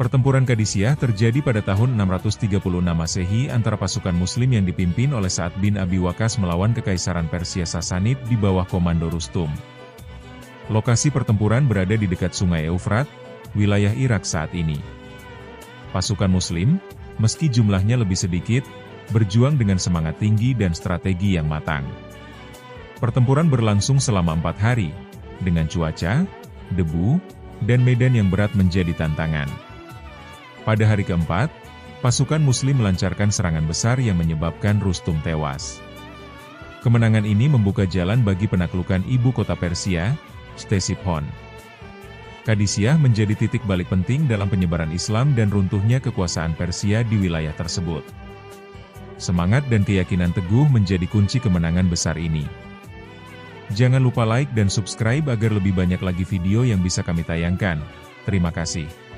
Pertempuran Kadisiyah terjadi pada tahun 636 Masehi antara pasukan muslim yang dipimpin oleh Sa'ad bin Abi Wakas melawan Kekaisaran Persia Sasanid di bawah komando Rustum. Lokasi pertempuran berada di dekat Sungai Eufrat, wilayah Irak saat ini. Pasukan muslim, meski jumlahnya lebih sedikit, berjuang dengan semangat tinggi dan strategi yang matang. Pertempuran berlangsung selama empat hari, dengan cuaca, debu, dan medan yang berat menjadi tantangan. Pada hari keempat, pasukan muslim melancarkan serangan besar yang menyebabkan Rustum tewas. Kemenangan ini membuka jalan bagi penaklukan ibu kota Persia, Ctesiphon. Kadisiah menjadi titik balik penting dalam penyebaran Islam dan runtuhnya kekuasaan Persia di wilayah tersebut. Semangat dan keyakinan teguh menjadi kunci kemenangan besar ini. Jangan lupa like dan subscribe agar lebih banyak lagi video yang bisa kami tayangkan. Terima kasih.